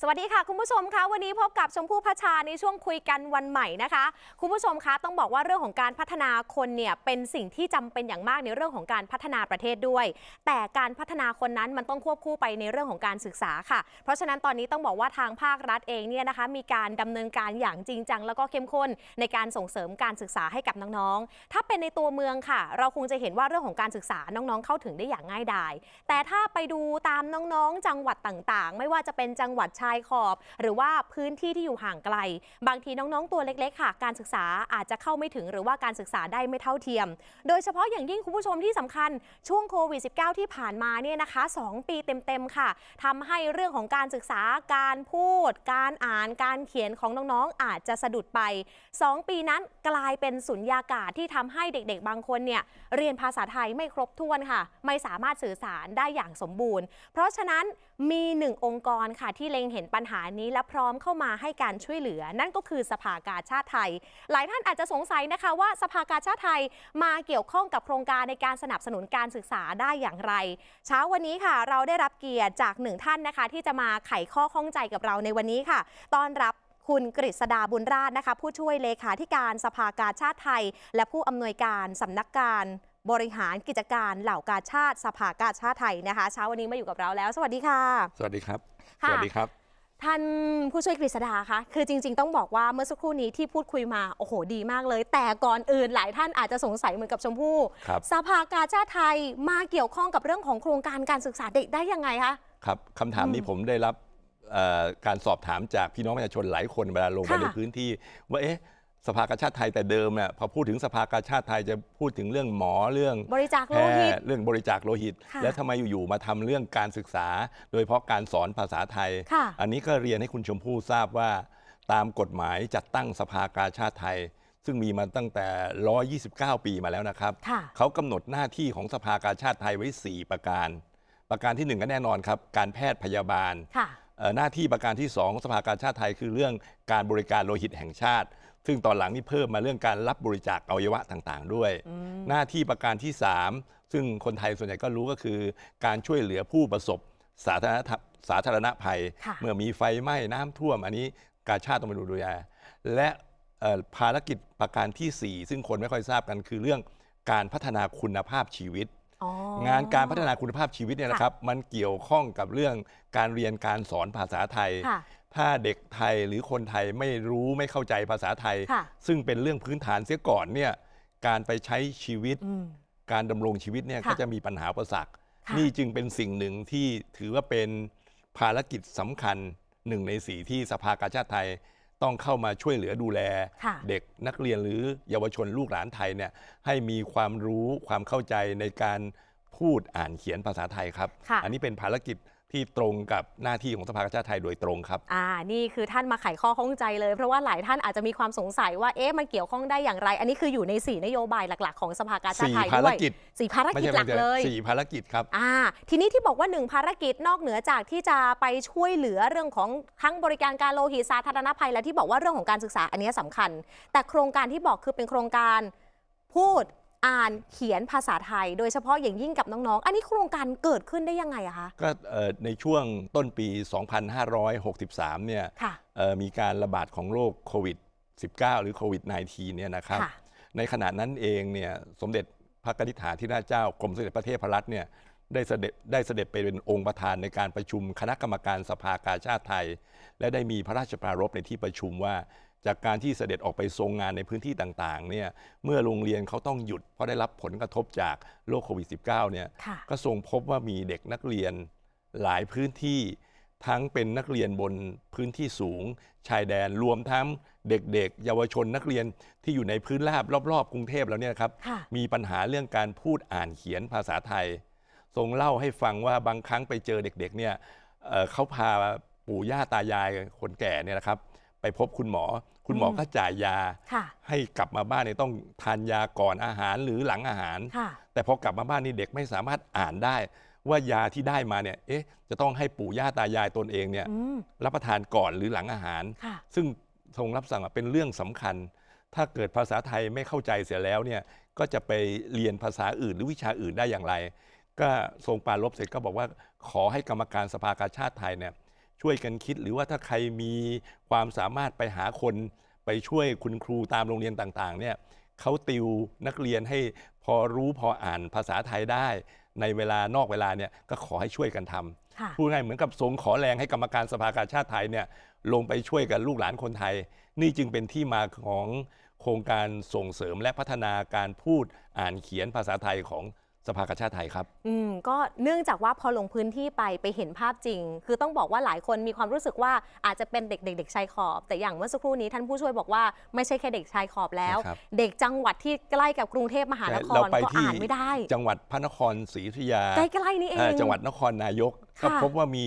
สวัสดีค่ะ คุณผู้ชมคะวันนี้พบกับชมพู่พชชาในช่วงคุยกันวันใหม่นะคะ คุณผู้ชมคะต้องบอกว่าเรื่องของการพัฒนาคนเนี่ยเป็นสิ่งที่จำเป็นอย่างมากในเรื่องของการพัฒนาประเทศด้วย แต่การพัฒนาคนนั้นมันต้องควบคู่ไปในเรื่องของการศึกษาค่ะ เพราะฉะนั้นตอนนี้ต้องบอกว่าทางภาครัฐเองเนี่ยนะคะ มีการดำเนินการอย่างจริงจังแล้วก็เข้มข้นในการส่งเสริมการศึกษาให้กับน้องๆถ้าเป็นในตัวเมืองค่ะ เราคงจะเห็นว่าเรื่องของการศึกษาน้องๆ เข้าถึงได้อย่างง่ายดายแต่ถ้าไปดูตามน้องๆ จังหวัดต่างๆ ไม่ว่าจะเป็นจังหวัดชายขอบ หรือว่าพื้นที่ที่อยู่ห่างไกล บางทีน้องๆตัวเล็กๆค่ะ การศึกษาอาจจะเข้าไม่ถึงหรือว่าการศึกษาได้ไม่เท่าเทียม โดยเฉพาะอย่างยิ่งคุณผู้ชมที่สำคัญช่วงโควิด -19 ที่ผ่านมาเนี่ยนะคะ 2 ปีเต็มๆค่ะทำให้เรื่องของการศึกษาการพูด การอ่านการเขียนของน้องๆอาจจะสะดุดไป 2 ปีนั้นกลายเป็นสุญญากาศที่ทำให้เด็กๆ บางคนเนี่ยเรียนภาษาไทยไม่ครบถ้วนค่ะ ไม่สามารถสื่อสารได้อย่างสมบูรณ์ เพราะฉะนั้นมีหนึ่งองค์กรค่ะที่เล็งเห็นปัญหานี้และพร้อมเข้ามาให้การช่วยเหลือ นั่นก็คือสภากาชาติไทย หลายท่านอาจจะสงสัยนะคะว่าสภากาชาติไทยมาเกี่ยวข้องกับโครงการในการสนับสนุนการศึกษาได้อย่างไร เช้าวันนี้ค่ะ เราได้รับเกียรติจากหนึ่งท่านนะคะ ที่จะมาไขข้อข้องใจกับเราในวันนี้ค่ะต้อนรับคุณกฤษดาบุญราชนะคะ ผู้ช่วยเลขาธิการสภากาชาติไทย และผู้อำนวยการสำนักการบริหารกิจการเหล่ากาชาติสภากาชาติไทยนะคะ เช้าวันนี้มาอยู่กับเราแล้ว สวัสดีค่ะ สวัสดีครับค่ะสวัสดีครับ ท่านผู้ช่วยกฤษดาคะ คือจริง ๆ ต้องบอกว่าเมื่อสักครู่นี้ที่พูดคุยมา โอ้โห ดีมากเลย แต่ก่อนอื่นหลายท่านอาจจะสงสัยเหมือนกับชมพู่ครับ สภากาชาติไทยมาเกี่ยวข้องกับเรื่องของโครงการการศึกษาเด็กได้ยังไงคะ ครับคำถามอืมนี้ผมได้รับเอ่อการสอบถามจากพี่น้องประชาชนหลายคนเวลาลงไปค่ะในพื้นที่ ว่าเอ๊ะ สภากาชาติไทยแต่เดิมเนี่ยพอพูดถึงสภากาชาติไทยจะพูดถึงเรื่องหมอเรื่องบริจาคแพโลหิตทย์เรื่องบริจาคโลหิตค่ะแล้วทำไมอยู่ๆมาทำเรื่องการศึกษา โดยเฉพาะการสอนภาษาไทยค่ะอันนี้ก็เรียนให้คุณชมพู่ทราบว่า ตามกฎหมายจัดตั้งสภากาชาติไทย ซึ่งมีมาตั้งแต่ 129 ปีมาแล้วนะครับค่ะเขากำหนดหน้าที่ของสภากาชาติไทยไว้ 4 ประการ ประการทีหนึ่1 ก็แน่นอนครับ การแพทย์พยาบาลค่ะเอ่อหน้าที่ประการที่ 2 สภากาชาติไทยคือเรื่องการบริการโลหิตแห่งชาติ ซึ่งตอนหลังนี่เพิ่มมาเรื่องการรับบริจาคอวัยวะต่างๆ ด้วยอืมหน้าที่ประการที่ 3 ซึ่งคนไทยส่วนใหญ่ก็รู้ก็คือ การช่วยเหลือผู้ประสบสาธารณทัสาธารณภัยค่ะเมื่อมีไฟไหม้น้ำท่วม อันนี้กาชาติต้องมาดูดูแลและเอ่อภารกิจประการทีสี่ 4 ซึ่งคนไม่ค่อยทราบกันคือเรื่องการพัฒนาคุณภาพชีวิตอ๋องานการพัฒนาคุณภาพชีวิตเนี่ยนะครับ มันเกี่ยวข้องกับเรื่องการเรียนการสอนภาษาไทยค่ะ ถ้าเด็กไทยหรือคนไทยไม่รู้ไม่เข้าใจภาษาไทยค่ะซึ่งเป็นเรื่องพื้นฐานเสียก่อนเนี่ยการไปใช้ชีวิตอืมการดำรงชีวิตเนี่ยค่ะก็จะมีปัญหาอุประสักค่ะนี่จึงเป็นสิ่งหนึ่งที่ถือว่าเป็นภารกิจสำคัญหนึ่งในสีที่สภากาชาติไทยต้องเข้ามาช่วยเหลือดูแลค่ะเด็กนักเรียนหรือเยาวชนลูกหลานไทยเนี่ยให้มีความรู้ความเข้าใจในการพูดอ่านเขียนภาษาไทยครับค่ะอันนี้เป็นภารกิจ ที่ตรงกับหน้าที่ของสภากาชาติไทยโดยตรงครับ อ่า นี่คือท่านมาไขข้อข้องใจเลย เพราะว่าหลายท่านอาจจะมีความสงสัยว่า เอ๊ะ มันเกี่ยวข้องได้อย่างไร อันนี้คืออยู่ใน 4 นโยบายหลัก ๆ ของสภากาชาติสี่ไทยภารด้วยกิจ สี่ภารไม่กิจใช่หลักไม่ใช่เลย สี่ภารกิจครับ อ่า ทีนี้ที่บอกว่าหนึ่งภารกิจนอกเหนือจากที่จะไปช่วยเหลือเรื่องของทั้งบริการการโลหิตสาธารณภัย และที่บอกว่าเรื่องของการศึกษาอันนี้สำคัญ แต่โครงการที่บอกคือเป็นโครงการพูด อ่านเขียนภาษาไทย โดยเฉพาะอย่างยิ่งกับน้อง ๆ อันนี้โครงการเกิดขึ้นได้ยังไงอะคะ ก็เอ่อในช่วงต้นปี 2563 เนี่ยค่ะ เอ่อมีการระบาดของโรคโควิด -19 หรือโควิด -19 เนี่ยนะครับ ค่ะ ในขณะนั้นเองเนี่ยสมเด็จพระกนิษฐาธิราชเจ้ากรมสมเด็จพระเทพรัตน์เนี่ยได้เสด็จได้เสด็จไปเป็นองค์ประธานในการประชุมคณะกรรมการสภากาชาติไทย และได้มีพระราชปรารภในที่ประชุมว่า จากการที่เสด็จออกไปทรงงานในพื้นที่ต่างๆเนี่ยเมื่อโรงเรียนเขาต้องหยุด เพราะได้รับผลกระทบจากโรคโควิด -19 เนี่ยค่ะก็ทรงพบว่ามีเด็กนักเรียนหลายพื้นที่ ทั้งเป็นนักเรียนบนพื้นที่สูง ชายแดนรวมทั้งเด็กๆ เยาวชนนักเรียนที่อยู่ในพื้นราบรอบๆ กรุงเทพแล้วเนี่ยนะครับค่ะมีปัญหาเรื่องการพูดอ่านเขียนภาษาไทย ทรงเล่าให้ฟังว่าบางครั้งไปเจอเด็กๆเนี่ยเอ่อเขาพาปู่ย่าตายายคนแก่เนี่ยนะครับ ไปพบคุณหมอ คุณหมออืมก็จ่ายยาค่ะให้กลับมาบ้านเนี่ยต้องทานยาก่อนอาหารหรือหลังอาหารค่ะแต่พอกลับมาบ้านนี่เด็กไม่สามารถอ่านได้ ว่ายาที่ได้มาเนี่ยเอ๊ะจะต้องให้ปู่ย่าตายายตนเองเนี่ยอืมรับประทานก่อนหรือหลังอาหารค่ะซึ่งทรงรับสั่งว่าเป็นเรื่องสำคัญ ถ้าเกิดภาษาไทยไม่เข้าใจเสียแล้วเนี่ยก็จะไปเรียนภาษาอื่นหรือวิชาอื่นได้อย่างไร ก็ทรงปรารลบเสร็จก็บอกว่าขอให้กรรมการสภากาชาติไทยเนี่ย ช่วยกันคิด หรือว่าถ้าใครมีความสามารถไปหาคนไปช่วยคุณครูตามโรงเรียนต่างๆเนี่ยเขาติวนักเรียนให้พอรู้พออ่านภาษาไทยได้ ในเวลานอกเวลาเนี่ยก็ขอให้ช่วยกันทำค่ะพูดง่ายเหมือนกับทรงขอแรงให้กรรมการสภากาชาติไทยเนี่ยลงไปช่วยกับลูกหลานคนไทย นี่จึงเป็นที่มาของโครงการส่งเสริมและพัฒนาการพูดอ่านเขียนภาษาไทยของ สภากาชาติไทยครับ อืมก็เนื่องจากว่าพอลงพื้นที่ไปไปเห็นภาพจริง คือต้องบอกว่าหลายคนมีความรู้สึกว่าอาจจะเป็นเด็กเด็กๆชายขอบ แต่อย่างเมื่อสักครู่นี้ท่านผู้ช่วยบอกว่าไม่ใช่แค่เด็กชายขอบแล้วนะครับ เด็กจังหวัดที่ใกล้กับกรุงเทพมหานคเรารไปก็ที่อ่านไม่ได้ จังหวัดพระนครศรีอยุธยาใกล้ๆนี่เอเอ่องจังหวัดนครนายกก็ค่ะพบว่ามี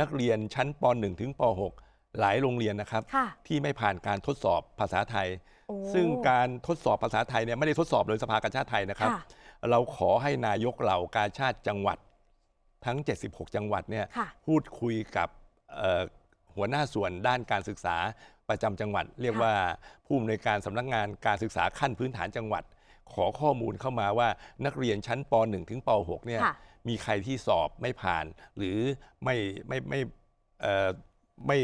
นักเรียนชั้นป .1 ถึงป .6 หลายโรงเรียนนะครับ ค่ะที่ไม่ผ่านการทดสอบภาษาไทย โอ้ซึ่งการทดสอบภาษาไทยเนี่ยไม่ได้ทดสอบโดยสภากาชาติไทยนะครับ ค่ะ เราขอให้นายกเหล่ากาชาติจังหวัดทั้ง 76 จังหวัดเนี่ยค่ะพูดคุยกับเอ่อหัวหน้าส่วนด้านการศึกษาประจำจังหวัด เรียกค่ะว่าผู้อำนวยการสำนักงานการศึกษาขั้นพื้นฐานจังหวัด ขอข้อมูลเข้ามาว่านักเรียนชั้นป .1 ถึงป .6 เนี่ยค่ะมีใครที่สอบไม่ผ่าน หรือไม่ไม่ไม่เอ่อไม่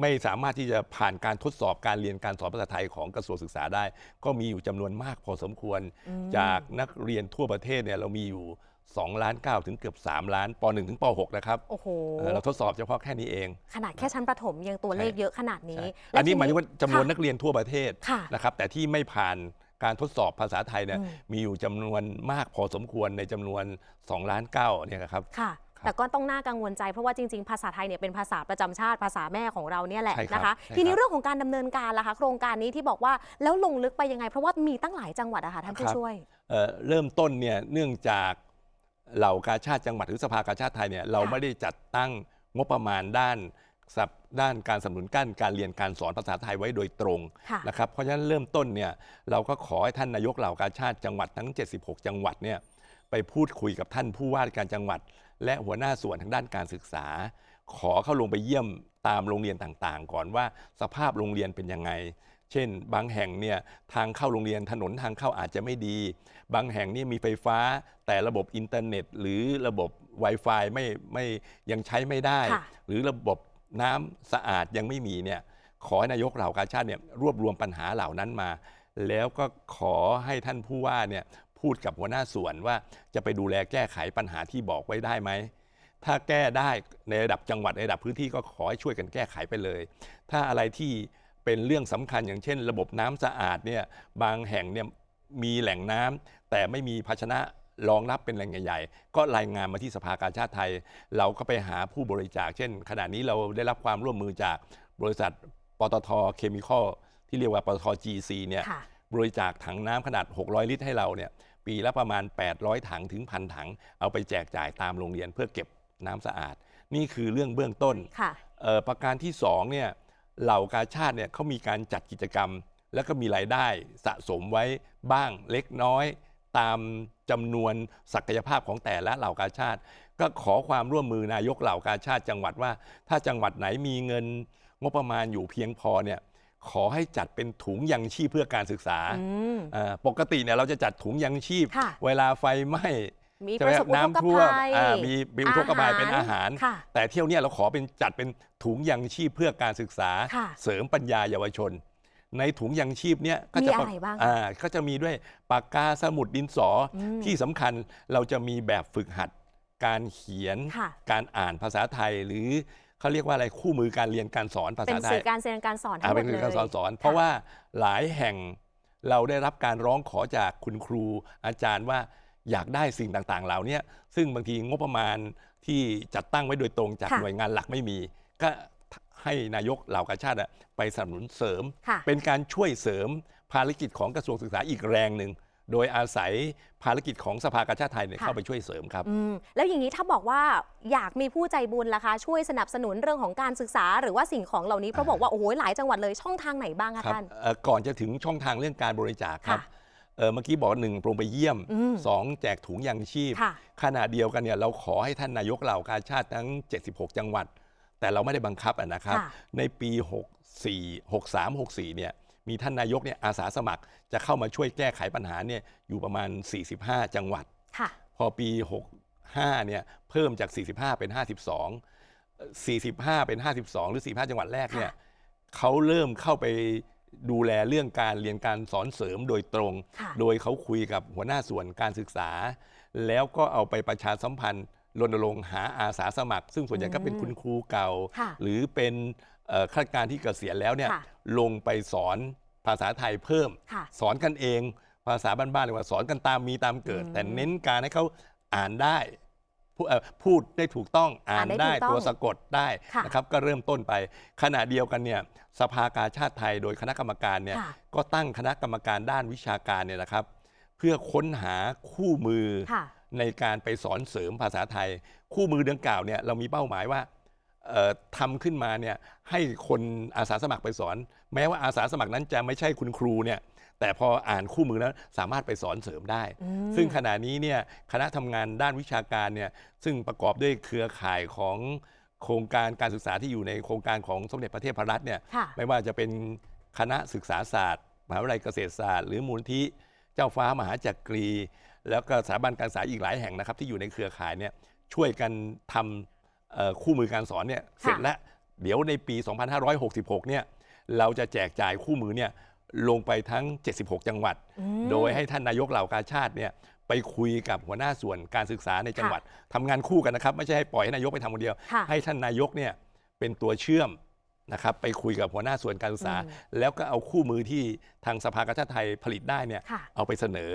ไม่สามารถที่จะผ่านการทดสอบการเรียนการสอนภาษาไทยของกระทรวงศึกษาได้ ก็มีอยู่จำนวนมากพอสมควรอืมจากนักเรียนทั่วประเทศเนี่ยเรามีอยู่2ล้าน9ถึงเกือบ 3 ล้านป .1 ถึงป .6 นะครับโอ้โหเอ่อเราทดสอบเฉพาะแค่นี้เอง ขนาดแค่ชั้นประถมยังตัวเลขใช่เยอะขนาดนี้ใช่และอันนี้ทีหมายถึงว่าจำนวนค่ะนักเรียนทั่วประเทศค่ะนะครับแต่ที่ไม่ผ่านการทดสอบภาษาไทยเนี่ยอืมมีอยู่จำนวนมากพอสมควรในจำนวน2ล้าน9เนี่ยนะครับค่ะครับ แต่ก็ต้องน่ากังวลใจเพราะว่าจริง ๆ ภาษาไทยเนี่ยเป็นภาษาประจำชาติภาษาแม่ของเราเนี่ยแหละใช่ครับนะคะใช่ครับทีนี้เรื่องของการดำเนินการล่ะคะโครงการนี้ที่บอกว่าแล้วลงลึกไปยังไง เพราะว่ามีตั้งหลายจังหวัดอะค่ะท่านผู้ช่วยเอ่อเริ่มต้นเนี่ยเนื่องจากเหล่ากาชาติจังหวัดหรือสภากาชาติไทยเนี่ยเราค่ะไม่ได้จัดตั้งงบประมาณด้านสับด้านการสนับสนุนการการเรียนการสอนภาษาไทยไว้โดยตรงค่ะนะครับเพราะฉะนั้นเริ่มต้นเนี่ยเราก็ขอให้ท่านนายกเหล่ากาชาติจังหวัดทั้ง 76 จังหวัดเนี่ยไปพูดคุยกับท่านผู้ว่าราชการจังหวัด และหัวหน้าส่วนทางด้านการศึกษา ขอเข้าลงไปเยี่ยมตามโรงเรียนต่างๆ ก่อนว่าสภาพโรงเรียนเป็นยังไง เช่น บางแห่งเนี่ยทางเข้าโรงเรียนถนนทางเข้าอาจจะไม่ดี บางแห่งนี่มีไฟฟ้า แต่ระบบอินเทอร์เน็ต หรือระบบ Wi-Fi ไม่ไม่ยังใช้ไม่ได้ค่ะหรือระบบน้ำสะอาดยังไม่มีเนี่ยขอให้นายกเหล่ากาชาติเนี่ยรวบรวมปัญหาเหล่านั้นมา แล้วก็ขอให้ท่านผู้ว่าเนี่ย พูดกับหัวหน้าส่วนว่าจะไปดูแลแก้ไขปัญหาที่บอกไว้ได้ไหม ถ้าแก้ได้ในระดับจังหวัดในระดับพื้นที่ก็ขอให้ช่วยกันแก้ไขไปเลย ถ้าอะไรที่เป็นเรื่องสำคัญอย่างเช่น ระบบน้ำสะอาดเนี่ยบางแห่งเนี่ยมีแหล่งน้ำแต่ไม่มีภาชนะรองรับเป็นแหล่งใหญ่ ๆ ก็รายงานมาที่สภากาชาติไทย เราก็ไปหาผู้บริจาค เช่น ขณะนี้เราได้รับความร่วมมือจากบริษัทปตทเคมีคอลที่เรียกว่าปตท GC เนี่ยค่ะบริจาคถังน้ำขนาด 600 ลิตรให้เราเนี่ย ปีละประมาณ 800 ถังถึงพันถัง เอาไปแจกจ่ายตามโรงเรียนเพื่อเก็บน้ำสะอาด นี่คือเรื่องเบื้องต้นค่ะเอ่อประการที่สองเนี่ยเหล่ากาชาติเนี่ยเขามีการจัดกิจกรรม แล้วก็มีรายได้สะสมไว้บ้างเล็กน้อย ตามจำนวนศักยภาพของแต่ละเหล่ากาชาติ ก็ขอความร่วมมือนายกเหล่ากาชาติจังหวัดว่า ถ้าจังหวัดไหนมีเงินงบประมาณอยู่เพียงพอเนี่ย ขอให้จัดเป็นถุงยังชีพเพื่อการศึกษาอืมเอ่อปกติเนี่ยเราจะจัดถุงยังชีพค่ะเวลาไฟไหม้มีใช่ปไหมระสบอุทกน้ำท่วมภัยอ่ามีมีอุทกภัยเป็นอาหารค่ะแต่เที่ยวเนี้ยเราขอเป็นจัดเป็นถุงยังชีพเพื่อการศึกษาค่ะเสริมปัญญาเยาวชน ในถุงยังชีพเนี้ยก็มีจะอะไรบ้างคะอ่าก็จะมีด้วยปากกาสมุดดินสออมที่สำคัญเราจะมีแบบฝึกหัด การเขียนค่ะการอ่านภาษาไทยหรือ เขาเรียกว่าอะไรคู่มือการเรียนการสอนภาเป็นษาไทสื่อยการเรียนการสอนทั้อ่างหมเป็ดนเลยการสอนสอน เพราะว่าหลายแห่งเราได้รับการร้องขอจากคุณครูอาจารย์ว่าอยากได้สิ่งต่างๆ เหล่าเนี้ยซึ่งบางทีงบประมาณที่จัดตั้งไว้โดยตรงจากค่ะ หน่วยงานหลักไม่มี ก็ให้นายกเหล่ากาชาติอะไปสนับสนุนเสริม ค่ะ เป็นการช่วยเสริมภารกิจของกระทรวงศึกษาอีกแรงหนึ่ง โดยอาศัยภารกิจของสภากาชาติไทยเนี่ยค่ะ เข้าไปช่วยเสริมครับ อืมแล้วอย่างนี้ถ้าบอกว่าอยากมีผู้ใจบุญล่ะคะ ช่วยสนับสนุนเรื่องของการศึกษาหรือว่าสิ่งของเหล่านี้เพราะบอกว่าโอ้โหหลายจังหวัดเลยช่องทางไหนบ้างคะครับท่าน เอ่อก่อนจะถึงช่องทางเรื่องการบริจาคครับค่ะเอ่อเมื่อกี้บอกว่าหนึ่งโปรงไปเยี่ยมอืม สองแจกถุงยังชีพ ค่ะ ขณะเดียวกันเนี่ยเราขอให้ท่านนายกเหล่ากาชาติทั้ง 76 จังหวัด แต่เราไม่ได้บังคับอะนะครับ ค่ะในปี 64 63 64เนี่ย มีท่านนายกเนี่ยอาสาสมัครจะเข้ามาช่วยแก้ไขปัญหาเนี่ยอยู่ประมาณ 45 จังหวัด ค่ะ พอปี 65เนี่ยเพิ่มจาก 45 เป็น 52 45 เป็น 52 หรือ 45 จังหวัดแรกเนี่ยค่ะเขาเริ่มเข้าไปดูแลเรื่องการเรียนการสอนเสริมโดยตรง ค่ะ โดยเขาคุยกับหัวหน้าส่วนการศึกษา แล้วก็เอาไปประชาสัมพันธ์รณรงค์หาอาสาสมัคร ซึ่งส่วนใหญ่ก็เป็นอืมคุณครูเก่า ค่ะ หรือเป็นเอ่อ ข้าราชการที่เกษียณแล้วเนี่ยค่ะลงไปสอนภาษาไทยเพิ่มค่ะสอนกันเอง ภาษาบ้านๆเลยว่าสอนกันตามมีตามเกิดอืมแต่เน้นการให้เขาอ่านได้พูดเอ่อพูดได้ถูกต้องอ่านอ่านได้ได้ถูกต้องตัวสะกดได้ค่ะนะครับก็เริ่มต้นไปขณะเดียวกันเนี่ยสภากาชาติไทยโดยคณะกรรมการเนี่ยค่ะก็ตั้งคณะกรรมการด้านวิชาการเนี่ยนะครับ เพื่อค้นหาคู่มือค่ะในการไปสอนเสริมภาษาไทย คู่มือดังกล่าวเนี่ยเรามีเป้าหมายว่าเอ่อ ทำขึ้นมาเนี่ยให้คนอาสาสมัครไปสอน แม้ว่าอาสาสมัครนั้นจะไม่ใช่คุณครูเนี่ยแต่พออ่านคู่มือแล้วสามารถไปสอนเสริมได้อืมซึ่งขณะนี้เนี่ยคณะทำงานด้านวิชาการเนี่ยซึ่งประกอบด้วยเครือข่ายของโครงการการศึกษาที่อยู่ในโครงการของสมเด็จพระเทพรัตน์เนี่ยค่ะไม่ว่าจะเป็นคณะศึกษาศาสตร์มหาวิทยาลัยเกษตรศาสตร์ หรือมูลที่เจ้าฟ้ามหาจักรี แล้วก็สถาบันการศึกษาอีกหลายแห่งนะครับที่อยู่ในเครือข่ายเนี่ยช่วยกันทำเอ่อ คู่มือการสอนเนี่ยเสร็จแล้วเดี๋ยวในปี 2566 เนี่ยเราจะแจกจ่ายคู่มือเนี่ยลงไปทั้ง 76 จังหวัดอืมโดยให้ท่านนายกเหล่ากาชาติเนี่ยไปคุยกับหัวหน้าส่วนการศึกษาในจังค่ะหวัดทำงานคู่กันนะครับ ไม่ใช่ให้ปล่อยให้นายกไปทำคนเดียวค่ะให้ท่านนายกเนี่ยเป็นตัวเชื่อมนะครับไปคุยกับหัวหน้าส่วนการศึกษาอืมแล้วก็เอาคู่มือที่ทางสภากาชาติไทยผลิตได้เนี่ยค่ะเอาไปเสนอ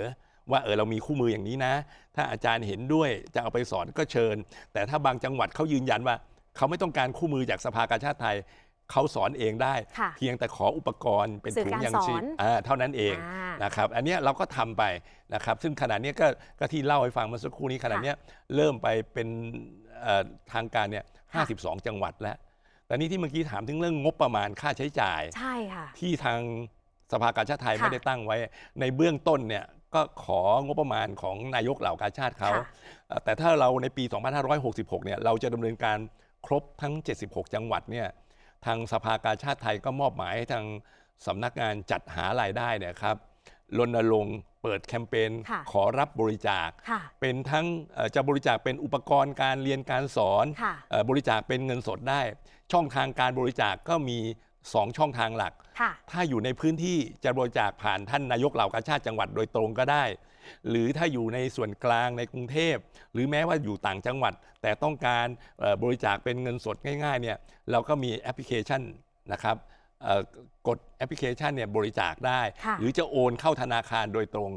ว่าเออเรามีคู่มืออย่างนี้นะ ถ้าอาจารย์เห็นด้วยจะเอาไปสอนก็เชิญ แต่ถ้าบางจังหวัดเขายืนยันว่า เขาไม่ต้องการคู่มือจากสภากาชาติไทยเขาสอนเองได้ค่ะเพียงแต่ขออุปกรณ์เป็นสื่อถุงการยังสอนชีพอ่าเท่านั้นเองอ่านะครับอันเนี้ยเราก็ทำไปนะครับ ซึ่งขณะเนี้ยก็ก็ที่เล่าให้ฟังเมื่อสักครู่นี้ขณะเนี้ยเริ่มไปเป็นเอ่อทางการเนี่ยค่ะ52 จังหวัดแล้วแต่นี่ที่เมื่อกี้ถามถึงเรื่องงบประมาณค่าใช้จ่ายใช่ค่ะที่ทางสภากาชาติไทยค่ะไม่ได้ตั้งไว้ ในเบื้องต้นเนี่ย ก็ของบประมาณของนายกเหล่ากาชาติเขาค่ะเอ่อแต่ถ้าเราในปี 2566 เนี่ยเราจะดำเนินการครบทั้ง 76 จังหวัดเนี่ยทางสภากาชาติไทยก็มอบหมายให้ทางสำนักงานจัดหารายได้เนี่ยครับรณรงค์เปิดแคมเปญค่ะขอรับบริจาคค่ะเป็นทั้งเอ่อจะบริจาคเป็นอุปกรณ์การเรียนการสอนค่ะเอ่อบริจาคเป็นเงินสดได้ ช่องทางการบริจาคก็มี 2ช่องทางหลักค่ะถ้าอยู่ในพื้นที่จะบริจาคผ่านท่านนายกเหล่ากาชาติจังหวัดโดยตรงก็ได้ หรือถ้าอยู่ในส่วนกลางในกรุงเทพ หรือแม้ว่าอยู่ต่างจังหวัด แต่ต้องการเอ่อบริจาคเป็นเงินสดง่ายๆเนี่ยเราก็มีแอปพลิเคชันนะครับเอ่อกดแอปพลิเคชันเนี่ยบริจาคได้ค่ะหรือจะโอนเข้าธนาคารโดยตรง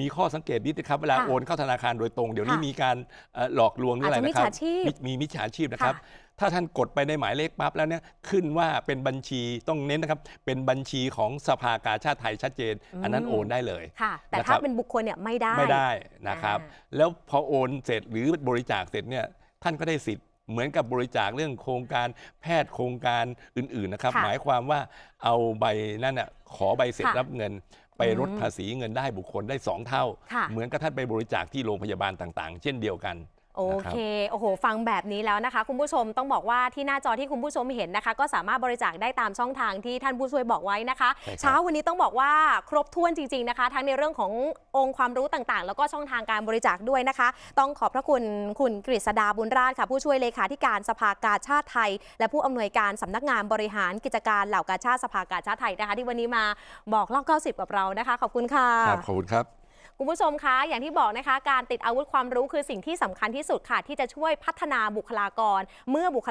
มีข้อสังเกตนิดนะครับเวลาค่ะโอนเข้าธนาคารโดยตรง เดี๋ยวนี้ค่ะมีการเอ่อหลอกลวงหรืออะไรอาจจะนะครับมิจฉาชีพมีมีมิจฉาชีพนะครับค่ะ ถ้าท่านกดไปในหมายเลขปั๊บแล้วเนี่ยขึ้นว่าเป็นบัญชีต้องเน้นนะครับ เป็นบัญชีของสภากาชาติไทยชัดเจน อันนั้นอืมโอนได้เลยค่ะ แต่นะคถ้ารับเป็นบุคคลเนี่ยไม่ได้ไม่ได้นะครับอ่าแล้วพอโอนเสร็จหรือบริจาคเสร็จเนี่ยท่านก็ได้สิทธิ์เหมือนกับบริจาคเรื่องโครงการแพทย์โครงการอื่นๆนะครับค่ะหมายความว่าเอาใบนั่นน่ะขอใบเสร็จค่ะรับเงิน ไปลดอืมภาษีเงินได้บุคคลได้สองเท่าค่ะเหมือนกับท่านไปบริจาคที่โรงพยาบาลต่างๆ เช่นเดียวกัน โอเค โอ้โห ฟังแบบนี้แล้วนะคะ คุณผู้ชมต้องบอกว่าที่หน้าจอที่คุณผู้ชมเห็นนะคะ ก็สามารถบริจาคได้ตามช่องทางที่ท่านผู้ช่วยบอกไว้นะคะใช่ครับเช้าวันนี้ต้องบอกว่าครบถ้วนจริง ๆนะคะ ทั้งในเรื่องขององค์ความรู้ต่างๆ แล้วก็ช่องทางการบริจาคด้วยนะคะ ต้องขอบพระคุณคุณกฤษดาบุญราชค่ะ ผู้ช่วยเลขาธิการสภากาชาติไทย และผู้อำนวยการสำนักงานบริหารกิจการเหล่ากาชาติสภากาชาติไทยนะคะ ที่วันนี้มาบอกเล่า90 กับเรานะคะ ขอบคุณค่ะครับขอบคุณครับ คุณผู้ชมคะอย่างที่บอกนะคะการติดอาวุธความรู้คือสิ่งที่สำคัญที่สุดค่ะที่จะช่วยพัฒนาบุคลากรเมื่อบุคลา